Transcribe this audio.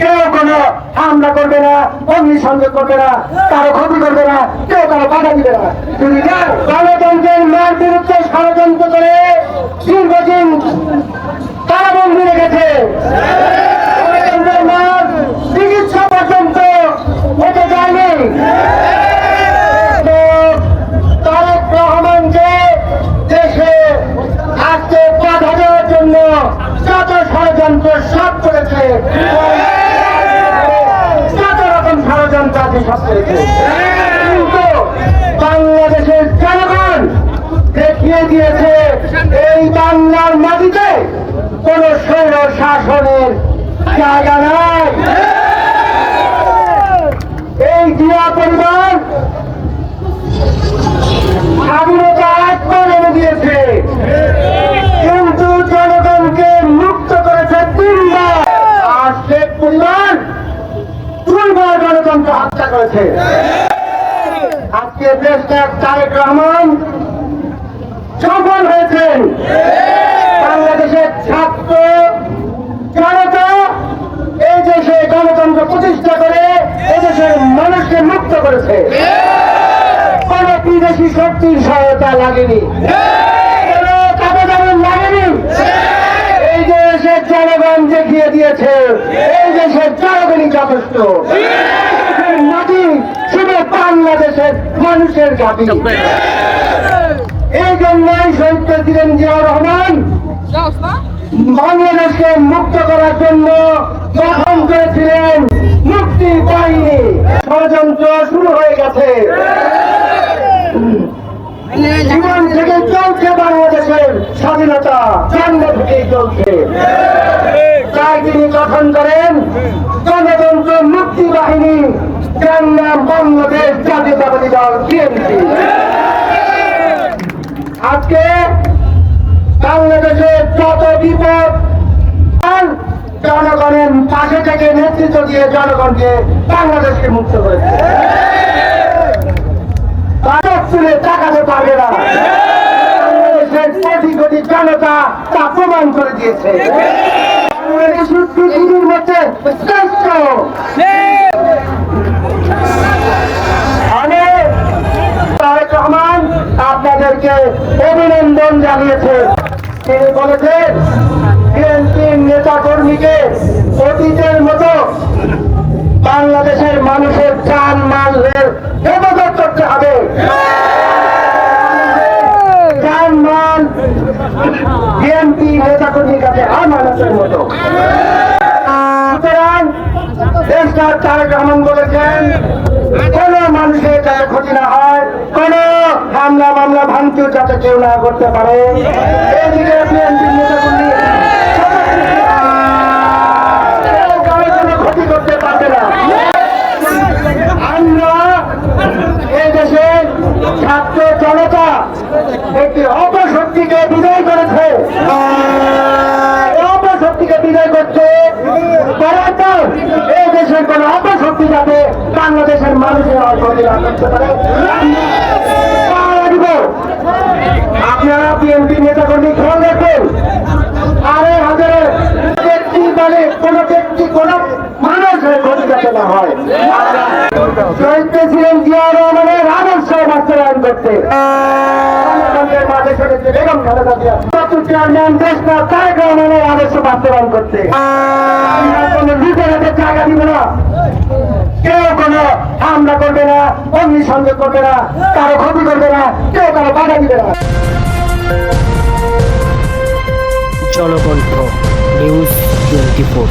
কেউ কোনো হামলা করবে না, অগ্নি সংযোগ করবে না, কারও ক্ষতি করবে না, কেউ কারও বাধা দিবে না। যদি গণতন্ত্রের মার বিরুদ্ধে ষড়যন্ত্র করে দীর্ঘদিন কারাবন্দি রেখেছে সব করেছে বাংলাদেশের জনগণ দেখিয়ে দিয়েছে এই বাংলার মাটিতে কোন সৈন্য শাসনের জায়গা নাই। এই জিয়া পরিবার করেছে আজকে দেশ ত্যাগ তারেক রহমান সফল হয়েছেন। বাংলাদেশের ছাত্র জনতা এই দেশে গণতন্ত্র প্রতিষ্ঠা করে এই দেশের মানুষকে মুক্ত করেছে। কোন বিদেশি শক্তির সহায়তা লাগেনি। জনগণ দেখিয়ে দিয়েছে, এই দেশের জনগণই যথেষ্ট। বাংলাদেশের মানুষের জাতি এই জন্যই শহীদ প্রেসিডেন্ট জিয়াউর রহমান বাংলাদেশকে মুক্ত করার জন্য গঠন করেছিলেন মুক্তি বাহিনী। ষড়যন্ত্র শুরু হয়ে গেছে। জীবন থেকে চলছে বাংলাদেশের স্বাধীনতা। জন্ম থেকেই চলছে। তাই তিনি গঠন করেন গণতন্ত্র মুক্তি বাহিনী যার নাম বাংলাদেশ জাতীয়তাবাদী দল বিএনপি। আজকে বাংলাদেশের যত বিপদ জনগণের পাশে থেকে নেতৃত্ব দিয়ে জনগণকে বাংলাদেশকে মুক্ত করেছে। তুলে টাকাতে পারবে না। বাংলাদেশের কোটি কোটি জনতা তা প্রমাণ করে দিয়েছে। আপনাদেরকে অভিনন্দন জানিয়েছে। তিনি বলেছেন বিএনপির নেতা কর্মীকে অতীতের মতো বাংলাদেশের মানুষের প্রাণ মালের হেফাজত করতে হবে। বিএনপি নেতা কর্মীর কাছে আমানতের মতো। সুতরাং দেশটার তারেক রহমান বলেছেন ভাঙচুর যাতে কেউ না করতে পারে। কেউ ক্ষতি করতে না। ছাত্র অপশক্তিকে বিজয় করেছে। অপশক্তিকে বিজয় করছে দেশের অপশক্তি যাতে বাংলাদেশের মানুষের না করতে পারে। বিএনপি নেতা কর্মী খেয়াল রাখবেন আড়াই হাজারের ব্যক্তি মানে কোন ব্যক্তি, কোন মানুষের ক্ষতি যাতে না হয়। শহীদ প্রেসিডেন্ট জিয়া। রহমানের আদর্শ বাস্তবায়ন করতে। করতে কেউ কোনো না, কারও ক্ষতি করবে না, কেউ কারও বাধা দিবে না। Janakantha news twenty four